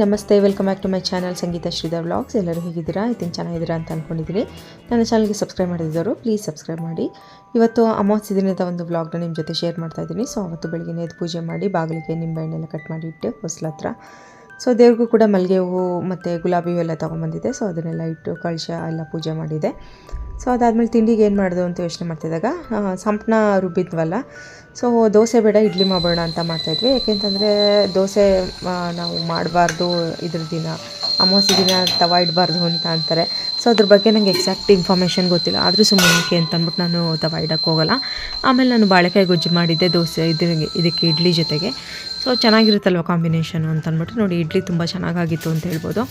ನಮಸ್ತೆ, welcome back to my channel Sangeetha Sridhar vlogs. ಎಲ್ಲರೂ ಹೇಗಿದ್ದೀರಾ? ಐತಿನ್ ಚೆನ್ನಾಗಿದ್ದೀರಾ ಅಂತ ಅಂದ್ಕೊಂಡಿದ್ದೀನಿ ನನ್ನ ಚಾನಲ್ಗೆ ಸಬ್ಸ್ಕ್ರೈಬ್ ಮಾಡಿದ್ದವರು ಪ್ಲೀಸ್ ಸಬ್ಸ್ಕ್ರೈಬ್ ಮಾಡಿ. ಇವತ್ತು ಅಮಾವಾಸ್ಯ ದಿನದ ಒಂದು ವ್ಲಾಗ್ನ ನಿಮ್ಮ ಜೊತೆ ಶೇರ್ ಮಾಡ್ತಾ ಇದ್ದೀನಿ. ಸೊ, ಅವತ್ತು ಬೆಳಗ್ಗೆ ಎದ್ದು ಪೂಜೆ ಮಾಡಿ, ಬಾಗಿಲಿಗೆ ನಿಂಬೆಹಣ್ಣೆಲ್ಲ ಕಟ್ ಮಾಡಿ ಇಟ್ಟು ಹೊಸಲತ್ರ ಸೊ, ದೇವ್ರಿಗೂ ಕೂಡ ಮಲ್ಲಿಗೆ ಹೂವು ಮತ್ತು ಗುಲಾಬಿ ಹೂವು ಎಲ್ಲ ತೊಗೊಂಬಂದಿದ್ದೆ. ಸೊ, ಅದನ್ನೆಲ್ಲ ಇಟ್ಟು, ಕಳಶ ಎಲ್ಲ ಪೂಜೆ ಮಾಡಿದೆ. ಸೊ ಅದಾದಮೇಲೆ ತಿಂಡಿಗೆ ಏನು ಮಾಡೋದು ಅಂತ ಯೋಚನೆ ಮಾಡ್ತಿದ್ದಾಗ ಸಂಪ್ನ ರುಬ್ಬಿದ್ವಲ್ಲ. ಸೊ ದೋಸೆ ಬೇಡ, ಇಡ್ಲಿ ಮಾಡೋಣ ಅಂತ ಮಾಡ್ತಾಯಿದ್ವಿ ಯಾಕೆಂತಂದರೆ ದೋಸೆ ನಾವು ಮಾಡಬಾರ್ದು ಇದ್ರ ದಿನ. ಅಮಾವಾಸ್ಯೆ ದಿನ ತವ ಇಡಬಾರ್ದು ಅಂತ ಅಂತಾರೆ. ಸೊ ಅದ್ರ ಬಗ್ಗೆ ನನಗೆ ಎಕ್ಸಾಕ್ಟ್ ಇನ್ಫಾರ್ಮೇಷನ್ ಗೊತ್ತಿಲ್ಲ. ಆದರೂ ಸುಮ್ಮನೆ ಅಂತ ಅಂದ್ಬಿಟ್ಟು ನಾನು ತವ ಇಡೋಕ್ಕೆ ಹೋಗಲ್ಲ. ಆಮೇಲೆ ನಾನು ಬಾಳೆಕಾಯಿ ಗೊಜ್ಜು ಮಾಡಿದ್ದೆ, ದೋಸೆ, ಇದು ಇದಕ್ಕೆ ಇಡ್ಲಿ ಜೊತೆಗೆ. ಸೊ ಚೆನ್ನಾಗಿರುತ್ತಲ್ವ ಕಾಂಬಿನೇಷನು ಅಂತ ಅಂದ್ಬಿಟ್ಟು ನೋಡಿ, ಇಡ್ಲಿ ತುಂಬ ಚೆನ್ನಾಗಾಗಿತ್ತು ಅಂತ ಹೇಳ್ಬೋದು.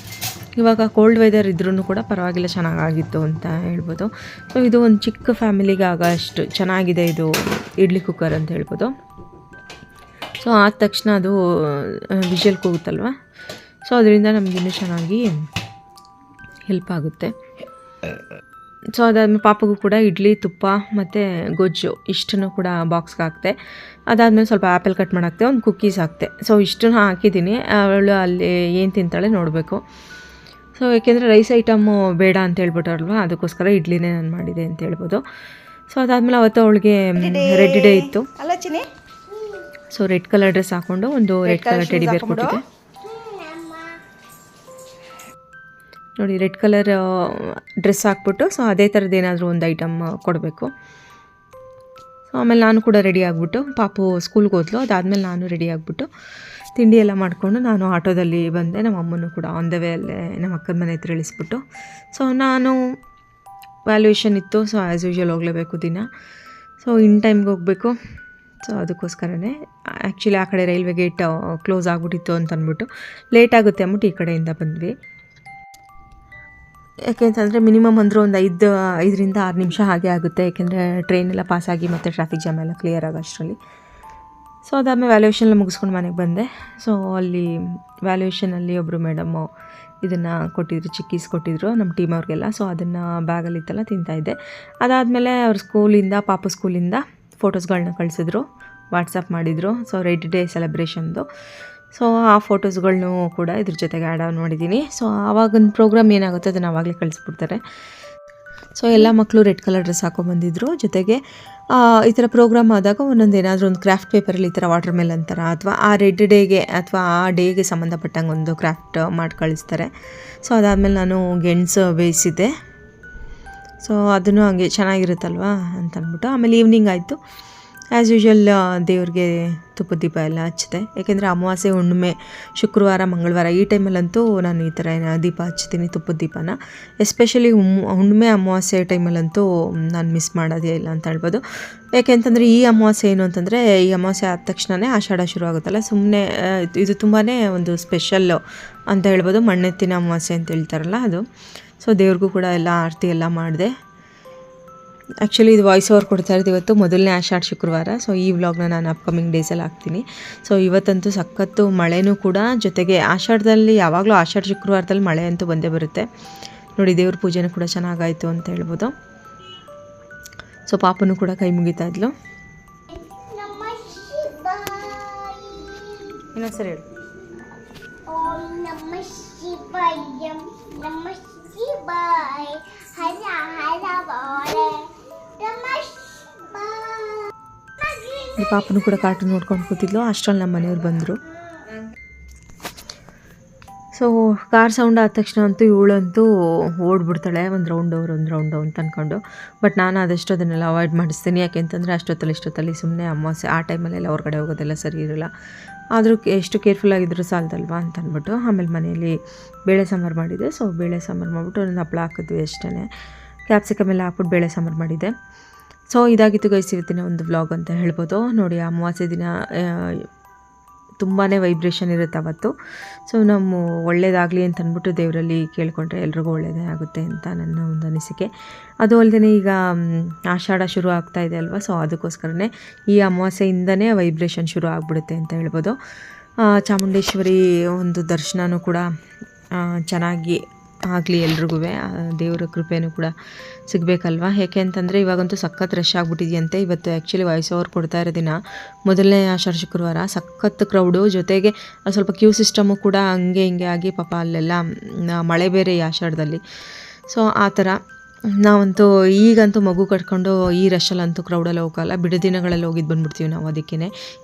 ಇವಾಗ ಕೋಲ್ಡ್ ವೆದರ್ ಇದ್ರೂ ಕೂಡ ಪರವಾಗಿಲ್ಲ ಚೆನ್ನಾಗಾಗಿತ್ತು ಅಂತ ಹೇಳ್ಬೋದು. ಸೊ ಇದು ಒಂದು ಚಿಕ್ಕ ಫ್ಯಾಮಿಲಿಗೆ ಅಷ್ಟು ಚೆನ್ನಾಗಿದೆ ಇದು ಇಡ್ಲಿ ಕುಕ್ಕರ್ ಅಂತ ಹೇಳ್ಬೋದು. ಸೊ ಆದ ತಕ್ಷಣ ಅದು ವಿಷಲ್ ಕೂಗುತ್ತಲ್ವ? ಸೊ ಅದರಿಂದ ನಮ್ಗೆ ಇನ್ನೂ ಚೆನ್ನಾಗಿ ಹೆಲ್ಪ್ ಆಗುತ್ತೆ. ಸೊ ಅದಾದ್ಮೇಲೆ ಪಾಪಗೂ ಕೂಡ ಇಡ್ಲಿ ತುಪ್ಪ ಮತ್ತು ಗೊಜ್ಜು ಇಷ್ಟನ್ನು ಕೂಡ ಬಾಕ್ಸ್ಗೆ ಹಾಕ್ತೆ. ಅದಾದಮೇಲೆ ಸ್ವಲ್ಪ ಆ್ಯಪಲ್ ಕಟ್ ಮಾಡಾಕ್ತೆ ಒಂದು ಕುಕ್ಕೀಸ್ ಹಾಕ್ತೆ. ಸೊ ಇಷ್ಟನ್ನು ಹಾಕಿದ್ದೀನಿ. ಅವಳು ಅಲ್ಲಿ ಏನು ತಿಂತಾಳೆ ನೋಡಬೇಕು. ಸೊ ಏಕೆಂದರೆ ರೈಸ್ ಐಟಮ್ಮು ಬೇಡ ಅಂತ ಹೇಳ್ಬಿಟ್ರಲ್ವ ಅದಕ್ಕೋಸ್ಕರ ಇಡ್ಲಿನೇ ನಾನು ಮಾಡಿದೆ ಅಂತ ಹೇಳ್ಬೋದು. ಸೊ ಅದಾದಮೇಲೆ ಅವತ್ತು ಅವಳಿಗೆ ರೆಡ್ ಡೇ ಇತ್ತು. ಸೊ ರೆಡ್ ಕಲರ್ ಡ್ರೆಸ್ ಹಾಕೊಂಡು ಒಂದು ರೆಡ್ ಕಲರ್ ಟೆಡಿ ಬೇರ್ ಕೊಟ್ಟಿದ್ದೆ. ನೋಡಿ, ರೆಡ್ ಕಲರ್ ಡ್ರೆಸ್ ಹಾಕ್ಬಿಟ್ಟು, ಸೊ ಅದೇ ಥರದ್ದು ಏನಾದರೂ ಒಂದು ಐಟಮ್ ಕೊಡಬೇಕು. ಸೊ ಆಮೇಲೆ ನಾನು ಕೂಡ ರೆಡಿ ಆಗಿಬಿಟ್ಟು, ಪಾಪು ಸ್ಕೂಲ್ಗೆ ಹೋದ್ಲು, ಅದಾದಮೇಲೆ ನಾನು ರೆಡಿ ಆಗಿಬಿಟ್ಟು, ತಿಂಡಿ ಎಲ್ಲ ಮಾಡಿಕೊಂಡು ನಾನು ಆಟೋದಲ್ಲಿ ಬಂದೆ, ನಮ್ಮ ಅಮ್ಮನೂ ಕೂಡ ಆನ್ ದ ವೇ ಅಲ್ಲೇ ನಮ್ಮ ಅಕ್ಕನ ಮನೆ ಹತ್ರ ಇಳಿಸ್ಬಿಟ್ಟು. ಸೊ ನಾನು ವ್ಯಾಲ್ಯೂಯೇಷನ್ ಇತ್ತು ಸೊ ಆ್ಯಸ್ ಯೂಶ್ವಲ್ ಹೋಗಲೇಬೇಕು ದಿನ. ಸೊ ಇನ್ ಟೈಮ್ಗೆ ಹೋಗಬೇಕು. ಸೊ ಅದಕ್ಕೋಸ್ಕರನೇ ಆ್ಯಕ್ಚುಲಿ ಆ ಕಡೆ ರೈಲ್ವೆ ಗೇಟ್ ಕ್ಲೋಸ್ ಆಗಿಬಿಟ್ಟಿತ್ತು ಅಂತ ಅಂದ್ಬಿಟ್ಟು ಲೇಟ್ ಆಗುತ್ತೆ ಅಂದ್ಬಿಟ್ಟು ಈ ಕಡೆಯಿಂದ ಬಂದ್ವಿ. ಯಾಕೆಂತಂದರೆ ಮಿನಿಮಮ್ ಅಂದರೂ ಒಂದು ಐದು, ಐದರಿಂದ ಆರು ನಿಮಿಷ ಹಾಗೆ ಆಗುತ್ತೆ, ಯಾಕೆಂದರೆ ಟ್ರೈನೆಲ್ಲ ಪಾಸಾಗಿ ಮತ್ತು ಟ್ರಾಫಿಕ್ ಜಾಮ್ ಎಲ್ಲ ಕ್ಲಿಯರ್ ಆಗೋ ಅಷ್ಟರಲ್ಲಿ. ಸೊ ಅದಾದಮೇಲೆ ವ್ಯಾಲ್ಯೂಯೇಷನ್ ಎಲ್ಲ ಮುಗಿಸ್ಕೊಂಡು ಮನೆಗೆ ಬಂದೆ. ಸೊ ಅಲ್ಲಿ ವ್ಯಾಲ್ಯೂಯೇಷನಲ್ಲಿ ಒಬ್ಬರು ಮೇಡಮ್ಮು ಇದನ್ನು ಕೊಟ್ಟಿದ್ರು ಚಿಕ್ಕೀಸ್ ಕೊಟ್ಟಿದ್ರು ನಮ್ಮ ಟೀಮ್ ಅವ್ರಿಗೆಲ್ಲ. ಸೊ ಅದನ್ನು ಇತ್ತಲ್ಲ ತಿಂತಾಯಿದ್ದೆ ಅದಾದಮೇಲೆ ಅವ್ರ ಸ್ಕೂಲಿಂದ ಪಾಪ ಸ್ಕೂಲಿಂದ ಫೋಟೋಸ್ಗಳನ್ನ ಕಳಿಸಿದ್ರು ವಾಟ್ಸಪ್ ಮಾಡಿದರು. ಸೊ ರೆಡ್ ಡೇ ಸೆಲೆಬ್ರೇಷನ್ದು ಸೊ ಆ ಫೋಟೋಸ್ಗಳನ್ನೂ ಕೂಡ ಇದ್ರ ಜೊತೆಗೆ ಆ್ಯಡ್ ಆನ್ ಮಾಡಿದ್ದೀನಿ. ಸೊ ಆವಾಗೊಂದು ಪ್ರೋಗ್ರಾಮ್ ಏನಾಗುತ್ತೆ ಅದನ್ನು ಆವಾಗಲೇ ಕಳಿಸ್ಬಿಡ್ತಾರೆ. ಸೊ ಎಲ್ಲ ಮಕ್ಕಳು ರೆಡ್ ಕಲರ್ ಡ್ರೆಸ್ ಹಾಕೊಂಡ್ಬಂದಿದ್ರು ಜೊತೆಗೆ ಈ ಥರ ಪ್ರೋಗ್ರಾಮ್ ಆದಾಗ ಒಂದೊಂದು ಏನಾದರೂ ಒಂದು ಕ್ರಾಫ್ಟ್ ಪೇಪರಲ್ಲಿ ಈ ಥರ ವಾಟರ್ ಮೆಲ್ ಥರ ಅಥವಾ ಆ ರೆಡ್ ಡೇಗೆ ಅಥವಾ ಆ ಡೇಗೆ ಸಂಬಂಧಪಟ್ಟಂಗೆ ಒಂದು ಕ್ರಾಫ್ಟ್ ಮಾಡಿ ಕಳಿಸ್ತಾರೆ. ಸೊ ಅದಾದಮೇಲೆ ನಾನು ಗೆಣಸು ಬೇಯಿಸಿದ್ದೆ. ಸೊ ಅದನ್ನು ಹಂಗೆ ಚೆನ್ನಾಗಿರುತ್ತಲ್ವಾ ಅಂತ ಅಂದ್ಬಿಟ್ಟು ಆಮೇಲೆ ಈವ್ನಿಂಗ್ ಆಯಿತು. ಆ್ಯಸ್ ಯೂಶ್ವಲ್ ದೇವ್ರಿಗೆ ತುಪ್ಪದ ದೀಪ ಎಲ್ಲ ಹಚ್ಚಿದೆ ಯಾಕೆಂದರೆ ಅಮಾವಾಸ್ಯೆ, ಹುಣ್ಣಿಮೆ, ಶುಕ್ರವಾರ, ಮಂಗಳವಾರ ಈ ಟೈಮಲ್ಲಂತೂ ನಾನು ಈ ಥರ ದೀಪ ಹಚ್ತೀನಿ ತುಪ್ಪದ ದೀಪನ. ಎಸ್ಪೆಷಲಿ ಹುಣ್ಣಿಮೆ, ಅಮಾವಾಸ್ಯೆ ಟೈಮಲ್ಲಂತೂ ನಾನು ಮಿಸ್ ಮಾಡೋದೇ ಇಲ್ಲ ಅಂತ ಹೇಳ್ಬೋದು. ಯಾಕೆಂತಂದರೆ ಈ ಅಮಾವಾಸ್ಯೆ ಏನು ಅಂತಂದರೆ, ಈ ಅಮಾವಾಸ್ಯೆ ಆದ ತಕ್ಷಣವೇ ಆಷಾಢ ಶುರು ಆಗುತ್ತಲ್ಲ ಸುಮ್ಮನೆ ಇದು ತುಂಬಾ ಒಂದು ಸ್ಪೆಷಲ್ಲು ಅಂತ ಹೇಳ್ಬೋದು. ಮಣ್ಣೆತ್ತಿನ ಅಮಾವಾಸ್ಯೆ ಅಂತ ಹೇಳ್ತಾರಲ್ಲ ಅದು. ಸೊ ದೇವ್ರಿಗೂ ಕೂಡ ಎಲ್ಲ ಆರತಿ ಎಲ್ಲ ಮಾಡಿದೆ. ಆ್ಯಕ್ಚುಲಿ ಇದು ವಾಯ್ಸ್ ಓವರ್ ಕೊಡ್ತಾ ಇರೋದು ಇವತ್ತು ಮೊದಲನೇ ಆಷಾಢ ಶುಕ್ರವಾರ. ಸೊ ಈ ವ್ಲಾಗ್ನ ನಾನು ಅಪ್ಕಮಿಂಗ್ ಡೇಸಲ್ಲಿ ಹಾಕ್ತೀನಿ. ಸೊ ಇವತ್ತಂತೂ ಸಖತ್ತು ಮಳೆನೂ ಕೂಡ ಜೊತೆಗೆ ಆಷಾಢದಲ್ಲಿ, ಯಾವಾಗಲೂ ಆಷಾಢ ಶುಕ್ರವಾರದಲ್ಲಿ ಮಳೆ ಅಂತೂ ಬಂದೇ ಬರುತ್ತೆ. ನೋಡಿ, ದೇವ್ರ ಪೂಜೆನೂ ಕೂಡ ಚೆನ್ನಾಗಾಯಿತು ಅಂತ ಹೇಳ್ಬೋದು. ಸೊ ಪಾಪನೂ ಕೂಡ ಕೈ ಮುಗಿತಾ ಇದ್ಲು. ಇನ್ನೊಂದ್ಸರಿ ಹೇಳಿ. ನಮ್ಮ ನಮ ಶಿವಾಯ ನಮ ಶಿವಾಯ. ಹರ ಹರ ಪಾಪನೂ ಕೂಡ ಕಾರ್ಟೂನ್ ನೋಡ್ಕೊಂಡು ಕೂತಿದ್ಲು. ಅಷ್ಟರಲ್ಲಿ ನಮ್ಮ ಮನೆಯವ್ರು ಬಂದರು. ಸೊ ಕಾರ್ ಸೌಂಡ್ ಆದ ತಕ್ಷಣ ಅಂತೂ ಇವಳಂತೂ ಓಡ್ಬಿಡ್ತಾಳೆ. ಒಂದು ರೌಂಡ್ ಅವ್ರು ಒಂದು ರೌಂಡ್ ಅಂತ ಅಂದ್ಕೊಂಡು ಬಟ್ ನಾನು ಆದಷ್ಟು ಅದನ್ನೆಲ್ಲ ಅವಾಯ್ಡ್ ಮಾಡಿಸ್ತೀನಿ. ಯಾಕೆಂತಂದರೆ ಅಷ್ಟೊತ್ತಲ್ಲಿ, ಇಷ್ಟೊತ್ತಲ್ಲಿ ಸುಮ್ಮನೆ ಅಮಾವಾಸ್ಯೆ ಆ ಟೈಮಲ್ಲೆಲ್ಲ ಹೊರಗಡೆ ಹೋಗೋದೆಲ್ಲ ಸರಿ ಇರಲ್ಲ. ಆದರೂ ಎಷ್ಟು ಕೇರ್ಫುಲ್ ಆಗಿದ್ದರೂ ಸಾಲದಲ್ವಾ ಅಂತ ಅಂದ್ಬಿಟ್ಟು ಆಮೇಲೆ ಮನೆಯಲ್ಲಿ ಬೇಳೆ ಸಾಂಬಾರು ಮಾಡಿದೆ. ಸೊ ಬೇಳೆ ಸಾಂಬಾರು ಮಾಡಿಬಿಟ್ಟು ಒಂದು ಹಪ್ಪಳ ಹಾಕಿದ್ವಿ ಅಷ್ಟೇ ಕ್ಯಾಪ್ಸಿಕಮ್ ಎಲ್ಲ ಹಾಕ್ಬಿಟ್ಟು ಬೇಳೆ ಸಾಂಬಾರು ಮಾಡಿದ್ದೆ ಸೊ ಇದಾಗಿತ್ತು ಗೈಸ್ ಇವತ್ತಿನ ಒಂದು ವ್ಲಾಗ್ ಅಂತ ಹೇಳ್ಬೋದು. ನೋಡಿ ಅಮಾವಾಸ್ಯೆ ದಿನ ತುಂಬಾ ವೈಬ್ರೇಷನ್ ಇರುತ್ತೆ ಅವತ್ತು. ಸೊ ನಮ್ಮ ಒಳ್ಳೇದಾಗಲಿ ಅಂತ ಅಂದ್ಬಿಟ್ಟು ದೇವರಲ್ಲಿ ಕೇಳಿಕೊಂಡ್ರೆ ಎಲ್ರಿಗೂ ಒಳ್ಳೆಯದೇ ಆಗುತ್ತೆ ಅಂತ ನನ್ನ ಒಂದು ಅನಿಸಿಕೆ. ಅದು ಅಲ್ಲದೆ ಈಗ ಆಷಾಢ ಶುರು ಆಗ್ತಾ ಇದೆ ಅಲ್ವಾ? ಸೊ ಅದಕ್ಕೋಸ್ಕರನೇ ಈ ಅಮಾವಾಸ್ಯೆಯಿಂದನೇ ವೈಬ್ರೇಷನ್ ಶುರು ಆಗಿಬಿಡುತ್ತೆ ಅಂತ ಹೇಳ್ಬೋದು. ಚಾಮುಂಡೇಶ್ವರಿ ಒಂದು ದರ್ಶನವೂ ಕೂಡ ಚೆನ್ನಾಗಿ ಆಗಲಿ ಎಲ್ರಿಗೂ ದೇವರ ಕೃಪೆಯೂ ಕೂಡ ಸಿಗಬೇಕಲ್ವಾ? ಯಾಕೆ ಅಂತಂದರೆ ಇವಾಗಂತೂ ಸಖತ್ ರಶ್ ಆಗಿಬಿಟ್ಟಿದೆಯಂತೆ. ಇವತ್ತು ಆ್ಯಕ್ಚುಲಿ ವಾಯ್ಸ್ ಓವರ್ ಕೊಡ್ತಾ ಇರೋ ದಿನ. ಮೊದಲನೇ ಆಷಾಢ ಶುಕ್ರವಾರ, ಸಖತ್ ಕ್ರೌಡು ಜೊತೆಗೆ ಸ್ವಲ್ಪ ಕ್ಯೂ ಸಿಸ್ಟಮು ಕೂಡ ಹಂಗೆ ಹಿಂಗೆ ಆಗಿ ಪಾಪ ಅಲ್ಲೆಲ್ಲ ಮಳೆ ಬೇರೆ ಈ ಆಷಾಢದಲ್ಲಿ. ಸೊ ಆ ಥರ ನಾವಂತೂ ಈಗಂತೂ ಮಗು ಕಟ್ಕೊಂಡು ಈ ರಶಲ್ಲಂತೂ ಕ್ರೌಡಲ್ಲಿ ಹೋಗಲ್ಲ. ಬಿಡು ದಿನಗಳಲ್ಲಿ ಹೋಗಿದ್ದು ಬಂದ್ಬಿಡ್ತೀವಿ ನಾವು ಅದಕ್ಕೇ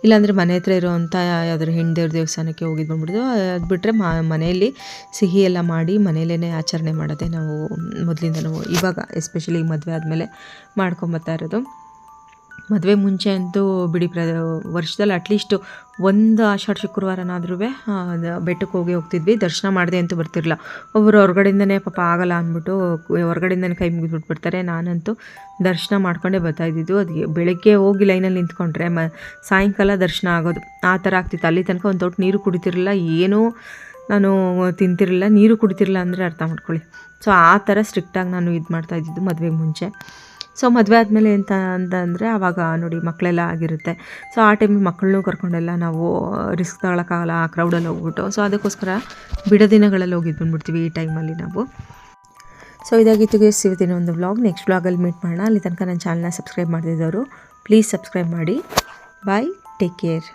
ಇಲ್ಲಾಂದರೆ ಮನೆ ಹತ್ರ ಇರೋವಂಥ ಯಾವುದಾದ್ರು ಹೆಣ್ಣು ದೇವ್ರ ದೇವಸ್ಥಾನಕ್ಕೆ ಹೋಗಿದ್ದು ಬಂದ್ಬಿಡ್ತೀವಿ ಅದು ಬಿಟ್ಟರೆ ಮನೆಯಲ್ಲಿ ಸಿಹಿ ಎಲ್ಲ ಮಾಡಿ ಮನೆಯಲ್ಲೇ ಆಚರಣೆ ಮಾಡೋದೇ ನಾವು ಮೊದಲಿಂದ ನಾವು ಇವಾಗ ಎಸ್ಪೆಷಲಿ ಮದುವೆ ಆದಮೇಲೆ ಮಾಡ್ಕೊಂಬತ್ತಾ ಇರೋದು. ಮದುವೆ ಮುಂಚೆ ಅಂತೂ ಬಿಡಿ ಪ್ರ, ವರ್ಷದಲ್ಲಿ ಅಟ್ಲೀಸ್ಟ್ ಒಂದು ಆಷಾಢ ಶುಕ್ರವಾರನಾದ್ರೂ ಬೆಟ್ಟಕ್ಕೆ ಹೋಗಿ ಹೋಗ್ತಿದ್ವಿ. ದರ್ಶನ ಮಾಡಿದೆ ಅಂತೂ ಬರ್ತಿರಲಿಲ್ಲ. ಒಬ್ಬರು ಹೊರಗಡೆಯಿಂದನೇ ಪಾಪ ಆಗಲ್ಲ ಅಂದ್ಬಿಟ್ಟು ಹೊರಗಡೆಯಿಂದನೇ ಕೈ ಮುಗಿದ್ಬಿಟ್ಬಿಡ್ತಾರೆ ನಾನಂತೂ ದರ್ಶನ ಮಾಡ್ಕೊಂಡೇ ಬರ್ತಾ ಇದ್ದಿದ್ದು. ಅದಕ್ಕೆ ಬೆಳಗ್ಗೆ ಹೋಗಿ ಲೈನಲ್ಲಿ ನಿಂತ್ಕೊಂಡ್ರೆ, ಮ, ಸಾಯಂಕಾಲ ದರ್ಶನ ಆಗೋದು. ಆ ಥರ ಆಗ್ತಿತ್ತು. ಅಲ್ಲಿ ತನಕ ಒಂದು ತೊಟ್ಟು ನೀರು ಕುಡಿತಿರಲಿಲ್ಲ. ಏನೂ ನಾನು ತಿಂತಿರಲಿಲ್ಲ. ನೀರು ಕುಡಿತಿರಲಿಲ್ಲ ಅಂದರೆ ಅರ್ಥ ಮಾಡ್ಕೊಳ್ಳಿ. ಸೊ, ಆ ಥರ ಸ್ಟ್ರಿಕ್ಟಾಗಿ ನಾನು ಇದು ಮಾಡ್ತಾ ಇದ್ದಿದ್ದು ಮದುವೆಗೆ ಮುಂಚೆ. ಸೊ ಮದುವೆ ಆದಮೇಲೆ ಅಂತ ಅಂದರೆ ಆವಾಗ ನೋಡಿ ಮಕ್ಕಳೆಲ್ಲ ಆಗಿರುತ್ತೆ. ಸೊ ಆ ಟೈಮಲ್ಲಿ ಮಕ್ಕಳನ್ನೂ ಕರ್ಕೊಂಡೆಲ್ಲ ನಾವು ರಿಸ್ಕ್ ತಗೊಳಕ್ಕಾಗಲ್ಲ, ಆ ಕ್ರೌಡಲ್ಲಿ ಹೋಗ್ಬಿಟ್ಟು. ಸೊ ಅದಕ್ಕೋಸ್ಕರ ಬಿಡ ದಿನಗಳಲ್ಲಿ ಹೋಗಿದ್ದು ಬಂದ್ಬಿಡ್ತೀವಿ ಈ ಟೈಮಲ್ಲಿ ನಾವು. ಸೊ ಇದಾಗಿತ್ತು ಗೈಸ್ ಇವತ್ತಿನ ಒಂದು ವ್ಲಾಗ್ ನೆಕ್ಸ್ಟ್ ವ್ಲಾಗಲ್ಲಿ ಮೀಟ್ ಮಾಡೋಣ. ಅಲ್ಲಿ ತನಕ ನನ್ನ ಚಾನಲ್ನ ಸಬ್ಸ್ಕ್ರೈಬ್ ಮಾಡಿದವರು ಪ್ಲೀಸ್ ಸಬ್ಸ್ಕ್ರೈಬ್ ಮಾಡಿ. Bye take care